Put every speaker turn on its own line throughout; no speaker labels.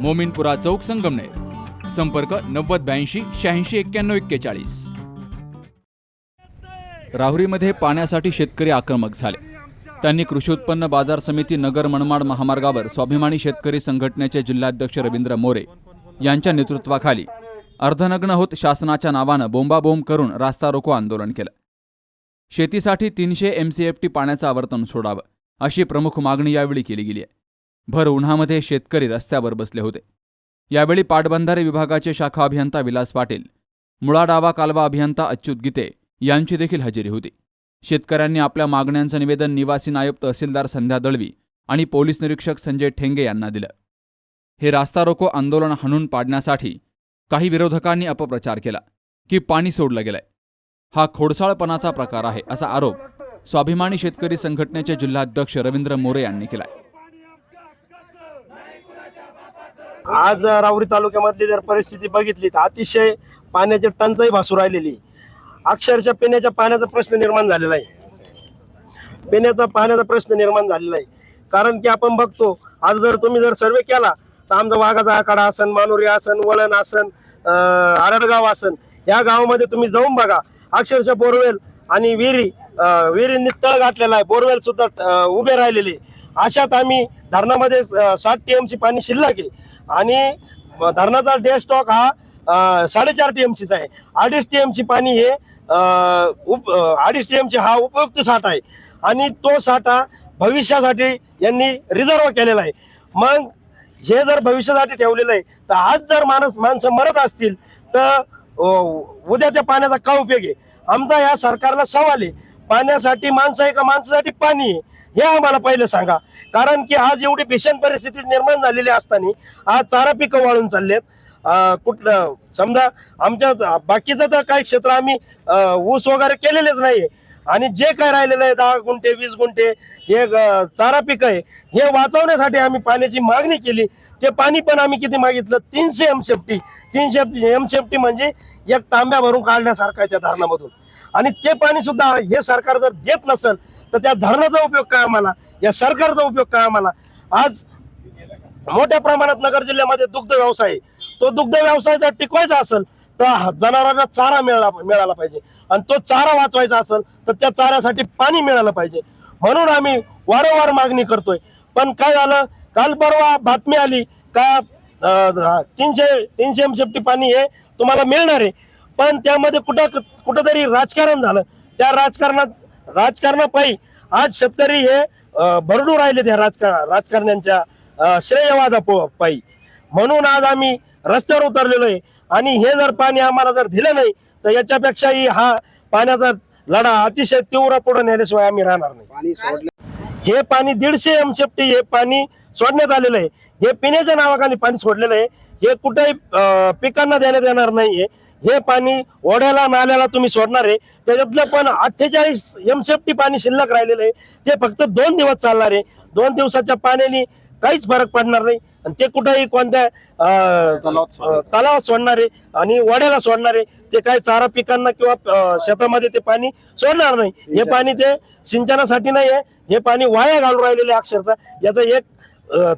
मोमिनपुरा चौक संगमनेर. संपर्क नव्वद ब्याऐंशी शहाऐंशी एक्क्याण्णव एक्केचाळीस. राहुरीमध्ये पाण्यासाठी शेतकरी आक्रमक झाले. त्यांनी कृषी उत्पन्न बाजार समिती नगर मनमाड महामार्गावर स्वाभिमानी शेतकरी संघटनेचे जिल्हाध्यक्ष रवींद्र मोरे यांच्या नेतृत्वाखाली अर्धनग्न होत शासनाच्या नावानं बोंबाबोंब करून रास्ता रोको आंदोलन केलं. शेतीसाठी तीनशे एमसीएफटी पाण्याचं आवर्तन सोडावं अशी प्रमुख मागणी यावेळी केली गेली आहे भर उन्हामध्ये शेतकरी रस्त्यावर बसले होते. यावेळी पाटबंधारे विभागाचे शाखा अभियंता विलास पाटील मुळा डावा कालवा अभियंता अच्युत गीते यांची देखील हजेरी होती. शेतकऱ्यांनी आपल्या मागण्यांचं निवेदन निवासी नायब तहसीलदार संध्या दळवी आणि पोलीस निरीक्षक संजय ठेंगे यांना दिलं. हे रास्ता रोको आंदोलन हाणून पाडण्यासाठी काही विरोधकांनी अपप्रचार केला की पाणी सोडलं गेलंय. हा खोडसाळपणाचा प्रकार आहे असा आरोप स्वाभिमानी शेतकरी संघटनेचे जिल्हाध्यक्ष रवींद्र मोरे यांनी केलाय.
आज राहुरी तालुक्यामधली जर परिस्थिती बघितली तर अतिशय पाण्याची टंचाई भासू राहिलेली. अक्षरशः पिण्याच्या पाण्याचा प्रश्न निर्माण झालेला आहे. पिण्याचा पाण्याचा प्रश्न निर्माण झालेला आहे. कारण की आपण बघतो आज जर तुम्ही जर सर्वे केला तर आमचा वाघाचा आखाडा आसन मानुरी आसन वळण आसन आरडगाव आसन या गावामध्ये तुम्ही जाऊन बघा. अक्षरशः बोरवेल आणि विहिरी विहिरींनी तळ गाठलेला आहे. बोरवेल सुद्धा उभे राहिलेले. अशात आम्ही धरणामध्ये साठ टी एमची पाणी शिल्लक आहे. आणि धरणाचा डे स्टॉक हा अं, साडेचार टीएमसीचा आहे. अडीच टीएमसी पाणी हे उप अडीच अडीच टीएमसी हा उपयुक्त साठा आहे. आणि तो साठा भविष्यासाठी यांनी रिझर्व केलेला आहे. मग हे जर भविष्यासाठी ठेवलेलं आहे तर आज जर माणस माणसं मरत असतील तर उद्या त्या पाण्याचा काय उपयोग आहे? आमचा या सरकारला सवाल आहे. पाण्यासाठी माणसं आहे का माणसासाठी पाणी आहे. हे आम्हाला पहिलं सांगा. कारण की आज एवढी भीषण परिस्थिती निर्माण झालेली असताना आज चारा पिकं वाळून चाललेत. कुठलं समजा आमच्या बाकीचं तर काही क्षेत्र आम्ही ऊस वगैरे केलेलेच नाही आणि जे काय राहिलेलं आहे दहा गुंठे वीस गुंठे हे चारा पिकं आहे हे वाचवण्यासाठी आम्ही पाण्याची मागणी केली. ते पाणी पण आम्ही किती मागितलं? तीनशे एम सेफ्टी तीनशे एम सेफ्टी म्हणजे एक तांब्या भरून काढण्यासारखं आहे त्या धरणामधून. आणि ते पाणी सुद्धा हे सरकार जर देत नसेल तर त्या धरणाचा उपयोग काय आम्हाला? या सरकारचा उपयोग काय आम्हाला? आज मोठ्या प्रमाणात नगर जिल्ह्यामध्ये दुग्ध व्यवसाय आहे. तो दुग्ध व्यवसाय जर टिकवायचा असेल तर जनावरांना चारा मिळाला मिळाला पाहिजे. आणि तो चारा वाचवायचा असेल तर त्या चाऱ्यासाठी पाणी मिळालं पाहिजे. म्हणून आम्ही वारंवार मागणी करतोय. पण काय झालं? काल परवा बातमी आली का तीनशे तीनशे एम पाणी हे तुम्हाला मिळणार आहे. पण त्यामध्ये कुठं कुठंतरी राजकारण झालं. त्या राजकारणात राजकारणापायी आज शेतकरी हे भरडू राहिले त्या राजकार राजकारण्यांच्या श्रेयवादा पो- पायी म्हणून आज आम्ही रस्त्यावर उतरलेलो आहे. आणि हे जर पाणी आम्हाला जर दिलं नाही तर याच्यापेक्षाही हा पाण्याचा लढा अतिशय तीव्र पुढे नेल्याशिवाय आम्ही राहणार नाही. हे पाणी दीडशे एमसेफ्टी हे पाणी सोडण्यात आलेलं आहे. हे पिण्याच्या नावाखाली पाणी सोडलेलं आहे. हे कुठेही पिकांना देण्यात येणार नाहीये. हे पाणी ओढ्याला नाल्याला तुम्ही सोडणार आहे. त्याच्यातलं पण अठ्ठेचाळीस एमसेफ्टी पाणी शिल्लक राहिलेलं आहे. ते फक्त दोन दिवस चालणार आहे. दोन दिवसाच्या पाण्याने काहीच फरक पडणार नाही. आणि ते कुठेही कोणत्या
तलावात
सोडणार आहे आणि वड्याला सोडणार आहे. ते काही चारा पिकांना किंवा शेतामध्ये ते पाणी सोडणार नाही. हे पाणी ते सिंचनासाठी नाही आहे. हे पाणी वाया घालून राहिलेले अक्षरशः. याचा एक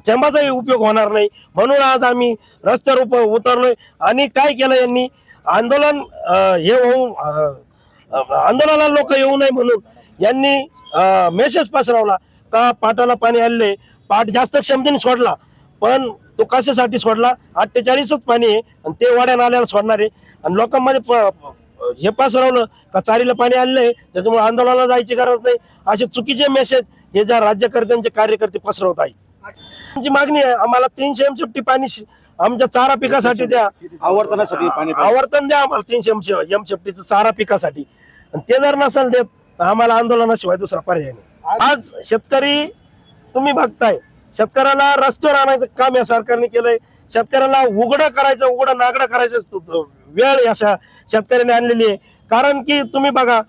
थेंबाचाही उपयोग होणार नाही. म्हणून आज आम्ही रस्त्यावर उप उतरलोय. आणि काय केलं यांनी? आंदोलन हे होऊन आंदोलनाला लोक येऊ नये म्हणून यांनी मेसेज पसरवला का पाटाला पाणी आणले? पाट जास्त क्षमतेने सोडला पण तो कशासाठी सोडला. अठ्ठेचाळीसच पाणी आहे आणि ते वाड्या नाल्याला सोडणार आहे. आणि लोकांमध्ये प- हे पसरवलं का चारीला पाणी आलेलं आहे त्याच्यामुळे आंदोलनाला जायची गरज नाही. असे चुकीचे मेसेज हे ज्या राज्यकर्त्यांचे कार्यकर्ते पसरवत आहेत. आमची मागणी आहे आम्हाला तीनशे एमसेफ्टी पाणी आमच्या चारा पिकासाठी द्या.
आवर्तनासाठी पाणी.
आवर्तन द्या आम्हाला तीनशे एमसेफ्टीचं चारा पिकासाठी. आणि ते जर नसेल देत तर आम्हाला आंदोलनाशिवाय दुसरा पर्याय नाही. आज शेतकरी तुम्ही बघताय शेतकऱ्याला रस्त्यावर आणायचं काम या सरकारने केलंय. शेतकऱ्याला उघडं करायचं उघडं नागडं करायचं वेळ या शा- शेतकऱ्याने आणलेली आहे. कारण की तुम्ही बघा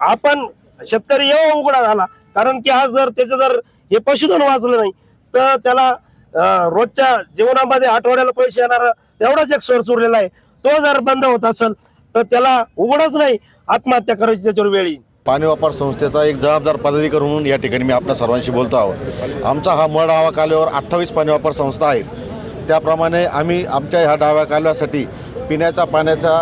आपण शेतकरी येऊ उघडा झाला. कारण की आज जर त्याचं जर हे पशुधन वाचलं नाही तर त्याला रोजच्या जीवनामध्ये आठवड्याला पैसे येणार तेवढाच एक सोर्स उरलेला आहे. तो जर बंद होत असेल तर त्याला उघडच नाही आत्महत्या करायची त्याच्यावर वेळी
पाणी वापर संस्थेचा एक जबाबदार पदाधिकारी म्हणून या ठिकाणी मी आपल्या सर्वांशी बोलतो आहोत. आमचा हा मळ डावा कालव्यावर अठ्ठावीस पाणी वापर संस्था आहेत. त्याप्रमाणे आम्ही आमच्या ह्या डाव्या कालव्यासाठी पिण्याच्या पाण्याचा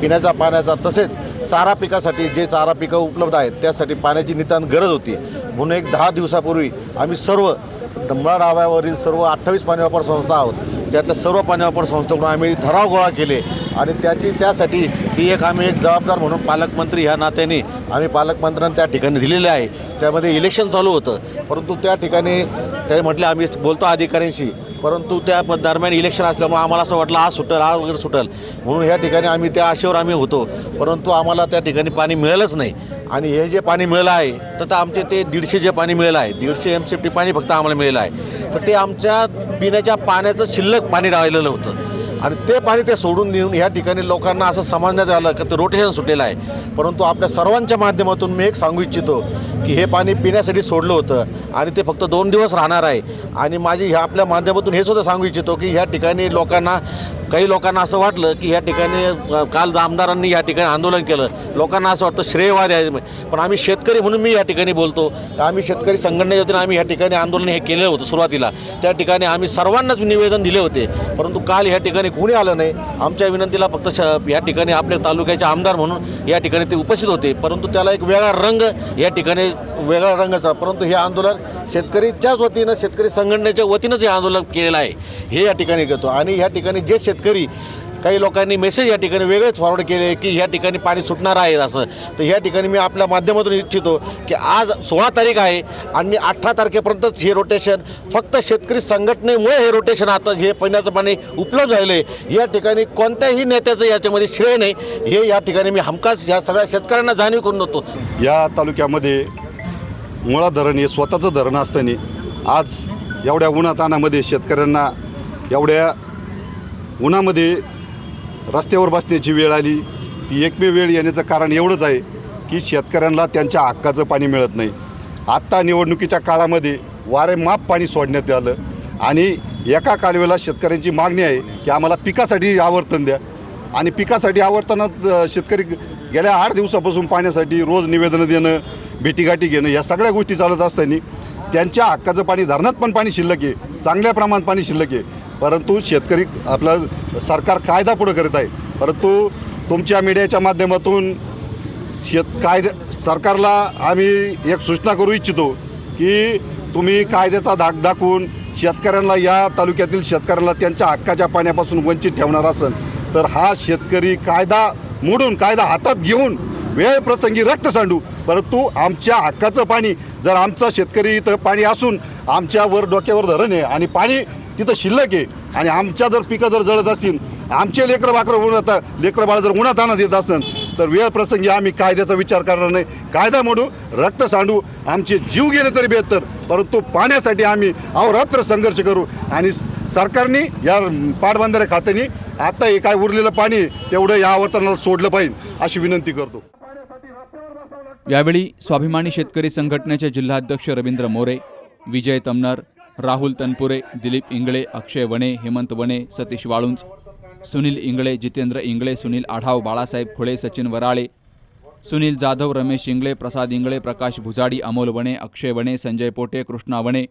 पिण्याच्या पाण्याचा तसेच चारा पिकासाठी जे चारा पिकं उपलब्ध आहेत त्यासाठी पाण्याची नितांत गरज होती. म्हणून एक दहा दिवसापूर्वी आम्ही सर्व डंबळा डाव्यावरील सर्व अठ्ठावीस पाणी वापर संस्था आहोत. त्यातल्या सर्व पाणी वापर संस्थेकडून आम्ही ठराव गोळा केले आणि त्याची त्यासाठी ती एक आम्ही एक जबाबदार म्हणून पालकमंत्री ह्या नात्याने आम्ही पालकमंत्र्यांना त्या ठिकाणी दिलेले आहे. त्यामध्ये इलेक्शन चालू होतं. परंतु त्या ठिकाणी ते म्हटले आम्ही बोलतो अधिकाऱ्यांशी परंतु त्या दरम्यान इलेक्शन असल्यामुळे आम्हाला असं वाटलं आज सुटल आज वगैरे सुटल. म्हणून ह्या ठिकाणी आम्ही त्या आशेवर आम्ही होतो. परंतु आम्हाला त्या ठिकाणी पाणी मिळालंच नाही. आणि हे जे पाणी मिळालं आहे तर ते आमचे ते दीडशे जे पाणी मिळालं आहे दीडशे एम सी टी पाणी फक्त आम्हाला मिळालं आहे. तर ते आमच्या पिण्याच्या पाण्याचं शिल्लक पाणी राहिलेलं होतं. आणि ते पाणी ते सोडून देऊन ह्या ठिकाणी लोकांना असं समजण्यात आलं की ते रोटेशन सुटेलं आहे. परंतु आपल्या सर्वांच्या माध्यमातून मी एक सांगू इच्छितो की हे पाणी पिण्यासाठी सोडलं होतं आणि ते फक्त दोन दिवस राहणार आहे. आणि माझी ह्या आपल्या माध्यमातून हे सुद्धा सांगू इच्छितो की ह्या ठिकाणी लोकांना काही लोकांना असं वाटलं की ह्या ठिकाणी काल आमदारांनी या ठिकाणी आंदोलन केलं. लोकांना असं वाटतं श्रेयवाद आहे. पण आम्ही शेतकरी म्हणून मी या ठिकाणी बोलतो. आम्ही शेतकरी संघटनेच्या वतीने आम्ही या ठिकाणी आंदोलन हे केलं होतं सुरुवातीला. त्या ठिकाणी आम्ही सर्वांनाच निवेदन दिले होते. परंतु काल ह्या ठिकाणी कोणी आलं नाही. आमच्या विनंतीला फक्त श या ठिकाणी आपल्या तालुक्याचे आमदार म्हणून या ठिकाणी ते उपस्थित होते. परंतु त्याला एक वेगळा रंग या ठिकाणी वेगळा रंगाचा. परंतु हे आंदोलन शेतकरीच्याच वतीनं शेतकरी संघटनेच्या वतीनंच हे आंदोलन केलेलं आहे. हे या ठिकाणी घेतो. आणि ह्या ठिकाणी जे शेतकरी काही लोकांनी मेसेज या ठिकाणी वेगळेच फॉरवर्ड केले की ह्या ठिकाणी पाणी सुटणार आहे असं. तर ह्या ठिकाणी मी आपल्या माध्यमातून इच्छितो की आज सोळा तारीख आहे आणि अठरा तारखेपर्यंतच हे रोटेशन फक्त शेतकरी संघटनेमुळे हे रोटेशन आता हे पिण्याचं पाणी उपलब्ध झालं आहे. या ठिकाणी कोणत्याही नेत्याचं याच्यामध्ये श्रेय नाही. हे या ठिकाणी मी हमखास ह्या सगळ्या शेतकऱ्यांना जाणीव करून देतो.
या तालुक्यामध्ये मुळा धरण हे स्वतःचं धरण असताना आज एवढ्या उन्हातानामध्ये शेतकऱ्यांना एवढ्या उन्हामध्ये रस्त्यावर बसण्याची वेळ आली ती एकमेव वेळ येण्याचं कारण एवढंच आहे की शेतकऱ्यांना त्यांच्या हक्काचं पाणी मिळत नाही. आत्ता निवडणुकीच्या काळामध्ये वारे माप पाणी सोडण्यात आलं आणि एका कालवेला शेतकऱ्यांची मागणी आहे की आम्हाला पिकासाठी आवर्तन द्या. आणि पिकासाठी आवर्तनात शेतकरी गेल्या आठ दिवसापासून पाण्यासाठी रोज निवेदनं देणं भेटीगाठी घेणं या सगळ्या गोष्टी चालत असताना त्यांच्या हक्काचं पाणी धरणात पण पाणी शिल्लक आहे चांगल्या प्रमाणात पाणी शिल्लक आहे. परंतु शेतकरी आपलं सरकार कायदा पुढं करत आहे. परंतु तुमच्या मीडियाच्या माध्यमातून शेत कायद्या सरकारला आम्ही एक सूचना करू इच्छितो की तुम्ही कायद्याचा धाक दाखवून शेतकऱ्यांना या तालुक्यातील शेतकऱ्यांना त्यांच्या हक्काच्या पाण्यापासून वंचित ठेवणार असेल तर हा शेतकरी कायदा मोडून कायदा हातात घेऊन वेळ प्रसंगी रक्त सांडू. परंतु आमच्या हक्काचं पाणी जर आमचा शेतकरी इथं पाणी असून आमच्यावर डोक्यावर धरण आहे आणि पाणी तिथं शिल्लक आहे. आणि आमच्या जर पिकं जर जळत असतील आमचे लेकरं बाकरं उन्हात लेकरं बाळ जर उन्हात आणत येत असेल तर वेळ प्रसंगी आम्ही कायद्याचा विचार करणार नाही. कायदा म्हणू रक्त सांडू आमचे जीव गेले तरी बेहतर परंतु पाण्यासाठी आम्ही अहोरात्र संघर्ष करू. आणि सरकारने या पाटबंधारे खात्याने आता हे काय उरलेलं पाणी तेवढं या आवर्तनाला सोडलं पाहिजे अशी विनंती करतो.
यावेळी स्वाभिमानी शेतकरी संघटनेचे जिल्हाध्यक्ष रवींद्र मोरे विजय तमनर राहुल तनपुरे दिलीप इंगळे अक्षय वणे हेमंत वणे सतीश वाळुंज सुनील इंगळे जितेंद्र इंगळे सुनील आढाव बाळासाहेब खुळे सचिन वराळे सुनील जाधव रमेश इंगळे प्रसाद इंगळे प्रकाश भुजाडी अमोल वणे अक्षय वणे संजय पोटे कृष्णा वणे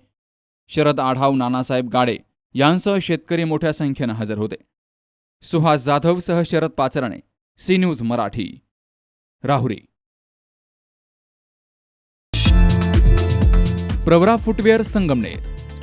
शरद आढाव नानासाहेब गाडे यांसह शेतकरी मोठ्या संख्येनं हजर होते. Suhas जाधवसह Sharad Pacharne C news Marathi. Rahuri. Pravara footwear Sangamner.